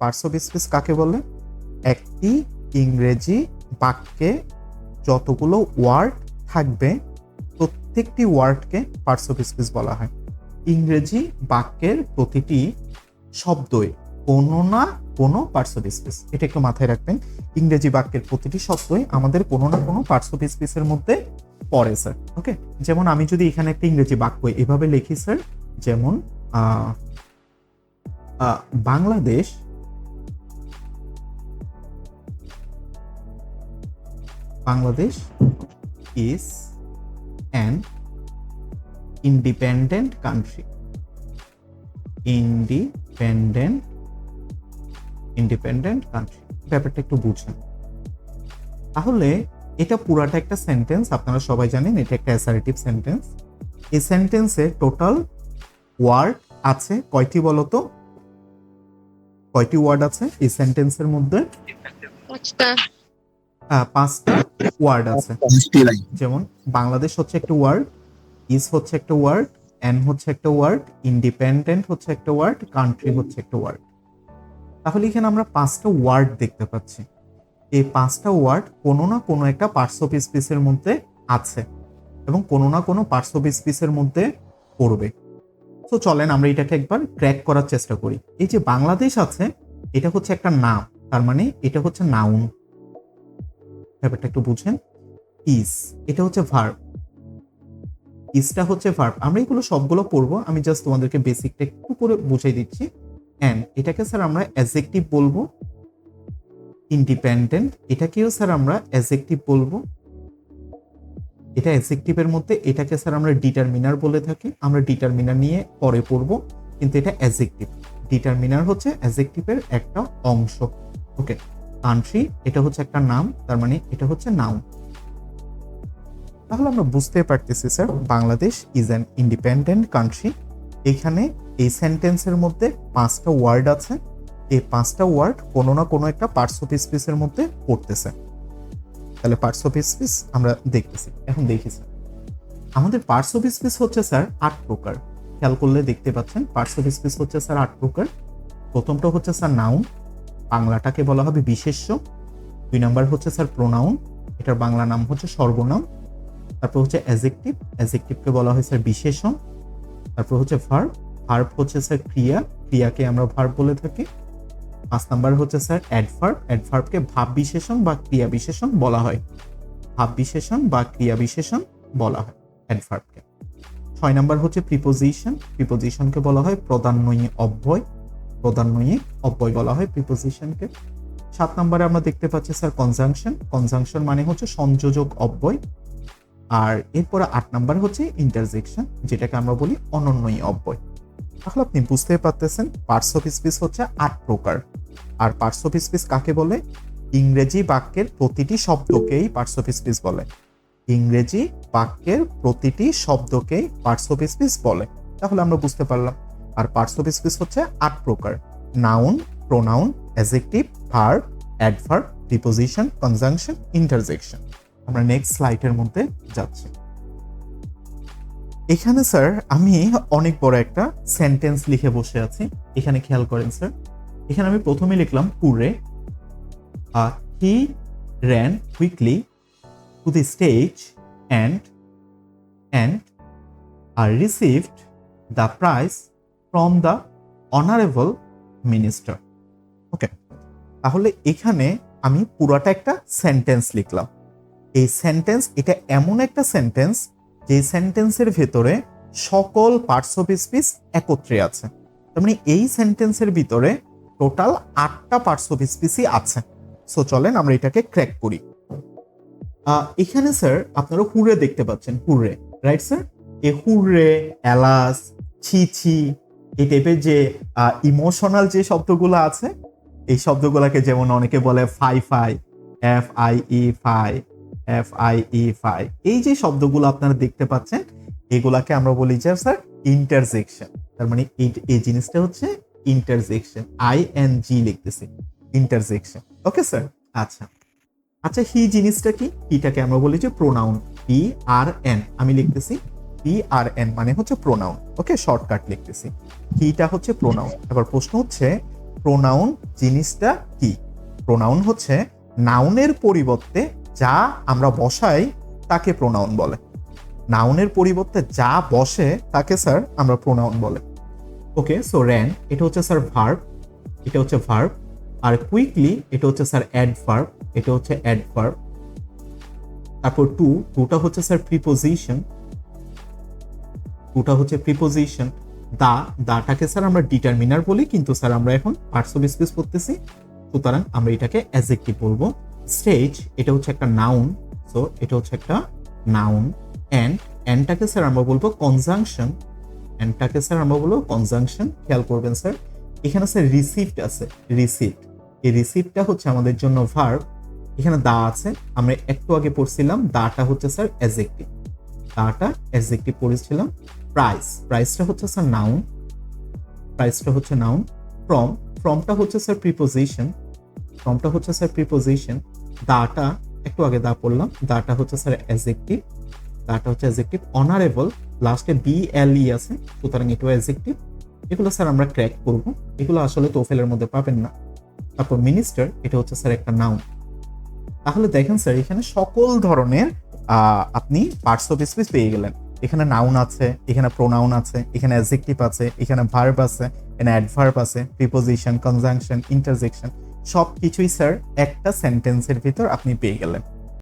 Parts of speech কাকে বলে? একটি ইংরেজি বাক্যে যতগুলো ওয়ার্ড থাকবে, প্রত্যেকটি ওয়ার্ডকে পার্টস অফ স্পিচ বলা হয়। ইংরেজি বাক্যের প্রতিটি শব্দই কোনো না কোনো পার্টস অফ স্পিচ এটা একটু মাথায় রাখবেন। ইংরেজি বাক্যের প্রতিটি শব্দই আমাদের কোনো না কোনো পার্টস অফ স্পিচের মধ্যে পড়ে স্যার ওকে যেমন আমি যদি এখানে একটা ইংরেজি বাক্য এভাবে লিখি স্যার যেমন Bangladesh Bangladesh is an independent country independent independent country ব্যাপারটা একটু বুঝেন। তাহলে এটা পুরাটা একটা সেন্টেন্স আপনারা সবাই জানেন, এটা একটা অ্যাসারেটিভ সেন্টেন্স এই সেন্টেন্সে টোটাল ওয়ার্ড আছে কয়টি বলতো? কয়টি ওয়ার্ড আছে এই সেন্টেন্সের মধ্যে? পাঁচটা ওয়ার্ড আছে। যেমন বাংলাদেশ হচ্ছে একটা ওয়ার্ড ইস হচ্ছে একটা ওয়ার্ড এন হচ্ছে একটা ওয়ার্ড ইন্ডিপেন্ডেন্ট হচ্ছে একটা ওয়ার্ড কান্ট্রি হচ্ছে একটা ওয়ার্ড তাহলে এখানে আমরা পাঁচটা ওয়ার্ড দেখতে পাচ্ছি। এই পাঁচটা ওয়ার্ড কোনো না কোনো একটা পার্টস অফ স্পিচের মধ্যে আছে এবং কোনো না কোনো পার্টস অফ স্পিচের মধ্যে পড়বে। তো চলেন আমরা এটাকে একবার ক্র্যাক করার চেষ্টা করি। এই যে বাংলাদেশ আছে এটা হচ্ছে একটা নাম তার মানে এটা হচ্ছে নাউন ব্যাপারটা একটু বুঝেন। ইস এটা হচ্ছে ভার্ব ইসটা হচ্ছে ভার্ব আমরা এগুলো সবগুলো পড়ব, আমি জাস্ট তোমাদেরকে বেসিকটা একটু করে বুঝাই দিচ্ছি। অ্যান্ড এটাকে স্যার আমরা অ্যাজেক্টিভ বলব। ইন্ডিপেন্ডেন্ট এটাকেও স্যার আমরা অ্যাজেক্টিভ বলব। এটা অ্যাজেক্টিভের মধ্যে এটাকে স্যার আমরা ডিটারমিনার বলে থাকি। আমরা ডিটারমিনার নিয়ে পরে পড়ব, কিন্তু এটা অ্যাজেক্টিভ ডিটারমিনার হচ্ছে অ্যাজেক্টিভের একটা অংশ। ওকে কান্ট্রি এটা হচ্ছে একটা নাম, তার মানে এটা হচ্ছে নাউন তাহলে আমরা বুঝতে পারতেছি sir Bangladesh is an independent country এখানে এই সেন্টেন্সের মধ্যে পাঁচটা ওয়ার্ড আছে। এই পাঁচটা ওয়ার্ড কোনো না কোনো একটা পার্টস অফ স্পিচের মধ্যে পড়তেছে। তাহলে পার্টস অফ স্পিচ আমরা দেখতেছি, এখন দেখি স্যার আমাদের পার্টস অফ স্পিচ হচ্ছে স্যার আট প্রকার। খেয়াল করলে দেখতে পাচ্ছেন পার্টস অফ স্পিচ হচ্ছে স্যার আট প্রকার। প্রথমটা হচ্ছে স্যার নাউন বাংলাটাকে বলা হবে বিশেষ্য। দুই নাম্বার হচ্ছে, স্যার প্রোনাউন এটার বাংলা নাম হচ্ছে সর্বনাম। তারপর হচ্ছে অ্যাজেক্টিভ অ্যাজেক্টিভকে বলা হয়, স্যার, বিশেষণ। তারপর হচ্ছে ভার্ব ভার্ব হচ্ছে, স্যার, ক্রিয়া। ক্রিয়াকে আমরা ভার্ব বলে থাকি। পাঁচ নাম্বার হচ্ছে, স্যার অ্যাডভার্ব অ্যাডভার্বকে ভাব বিশেষণ বা ক্রিয়া বিশেষণ বলা হয়। ভাব বিশেষণ বা ক্রিয়া বিশেষণ বলা হয় অ্যাডভার্বকে ছয় নাম্বার হচ্ছে প্রিপোজিশন প্রিপোজিশনকে বলা হয় প্রধানয়ী অব্যয়। প্রধানয়ী অব্যয় বলা হয় প্রিপোজিশনকে সাত নম্বরে আমরা দেখতে পাচ্ছি স্যার কনজাংশন কনজাংশন মানে হচ্ছে সংযোজক অব্যয়। আর এরপরে আট নাম্বার হচ্ছে ইন্টারজেকশন যেটাকে আমরা বলি অনন্যই অব্যয়। তাহলে আপনি বুঝতে পারতেছেন পার্টস অফ স্পিচ হচ্ছে আট প্রকার। আর পার্টস অফ স্পিচ কাকে বলে? ইংরেজি বাক্যের প্রতিটি শব্দকেই পার্টস অফ স্পিচ বলে। ইংরেজি বাক্যের প্রতিটি শব্দকেই পার্টস অফ স্পিচ বলে। তাহলে আমরা বুঝতে পারলাম আর পার্টস অফ স্পিচ হচ্ছে আট প্রকার noun pronoun adjective verb adverb preposition conjunction interjection আমরা নেক্সট স্লাইডের মধ্যে যাচ্ছি। এখানে স্যার আমি অনেক বড় একটা সেন্টেন্স লিখে বসে আছি। এখানে খেয়াল করেন স্যার এখানে আমি প্রথমে লিখলাম, পুরে। He ran quickly to the stage and and R received the prize from the honourable minister okay তাহলে এখানে আমি পুরাটা একটা সেন্টেন্স লিখলাম। এই সেন্টেন্স এটা এমন একটা সেন্টেন্স যে সেন্টেন্সের ভেতরে সকল পার্টস অফ স্পিচ একত্রে আছে। তার মানে এই সেন্টেন্সের ভিতরে টোটাল আটটা পার্টস অফ স্পিচই আছে। সো চলেন আমরা এটাকে ক্র্যাক করি। এখানে স্যার আপনারা হুররে দেখতে পাচ্ছেন, হুররে। রাইট স্যার এ হুররে এলাস ছি ছি এই টাইপের যে ইমোশনাল যে শব্দগুলো আছে, এই শব্দগুলোকে যেমন অনেকে বলে fie fie F I E fie F I E fie এই যে শব্দগুলো আপনারা দেখতে পাচ্ছেন, এগুলাকে আমরা বলি যে স্যার ইন্টারজেকশন তার মানে এই জিনিসটা হচ্ছে ইন্টারজেকশন আই এন জি লিখতেছি ইন্টারজেকশন ওকে স্যার আচ্ছা আচ্ছা হি জিনিসটা কি? হিটাকে আমরা বলি যে প্রোনাউন পি আর এন আমি লিখতেছি পি আর এন মানে হচ্ছে প্রোনাউন ওকে শর্টকাট লিখতেছি। হিটা হচ্ছে প্রোনাউন এবার প্রশ্ন হচ্ছে প্রোনাউন জিনিসটা কি? প্রোনাউন হচ্ছে নাউনের পরিবর্তে যা আমরা বসাই, তাকে প্রোনাউন বলে। নাউনের পরিবর্তে যা বসে, তাকে স্যার আমরা প্রোনাউন বলে। ওকে সো র্যান এটা হচ্ছে স্যার ভার্ব এটা হচ্ছে ভার্ব আর কুইকলি এটা হচ্ছে স্যার অ্যাডভার্ব এটা হচ্ছে অ্যাডভার্ব তারপর টু টুটা হচ্ছে স্যার প্রিপোজিশন টুটা হচ্ছে প্রিপোজিশন দা, দাটাকে স্যার আমরা ডিটারমিনার বলি, কিন্তু স্যার আমরা এখন পার্টস অফ স্পিচ পড়তেছি। সুতরাং আমরা এটাকে অ্যাজেক্টিভ বলব? স্টেজ এটা হচ্ছে একটা নাউন সো এটা হচ্ছে একটা নাউন অ্যান্ড অ্যান্ডটাকে স্যার আমরা বলব কনজাংশন অ্যান্ডটাকে স্যার আমরা বলব কনজাংশন খেয়াল করবেন স্যার এখানে স্যার রিসিপ্ট আছে রিসিপ্ট এই রিসিপ্টটা হচ্ছে আমাদের জন্য ভার্ব এখানে দা আছে, আমরা একটু আগে পড়ছিলাম, দাটা হচ্ছে স্যার অ্যাজেক্টিভ দাটা অ্যাজেক্টিভ পড়েছিলাম প্রাইস প্রাইসটা হচ্ছে স্যার নাউন প্রাইসটা হচ্ছে নাউন ফ্রম ফ্রমটা হচ্ছে স্যার প্রিপোজিশন ফ্রমটা হচ্ছে স্যার প্রিপোজিশন দাটা, একটু আগে দা পড়লাম, দাটা হচ্ছে স্যার অ্যাজেক্টিভ দাটা হচ্ছে অ্যাজেক্টিভ অনারেবল লাস্টে বি এল ই আছে, সুতরাং এটাও অ্যাজেক্টিভ এগুলো স্যার আমরা ক্র্যাক করব। এগুলো আসলে তোফেলের মধ্যে পাবেন না। তারপর মিনিস্টার এটা হচ্ছে স্যার একটা নাউন তাহলে দেখেন স্যার এখানে সকল ধরনের আপনি পার্টস অফ স্পিচ পেয়ে গেলেন। এখানে নাউন আছে, এখানে প্রোনাউন আছে, এখানে অ্যাজেক্টিভ আছে, এখানে ভার্ব আছে, এখানে অ্যাডভার্ব আছে প্রিপোজিশন কনজাংশন ইন্টারজেকশন সব কিছুই স্যার একটা সেন্টেন্সের ভিতর আপনি পেয়ে গেলেন।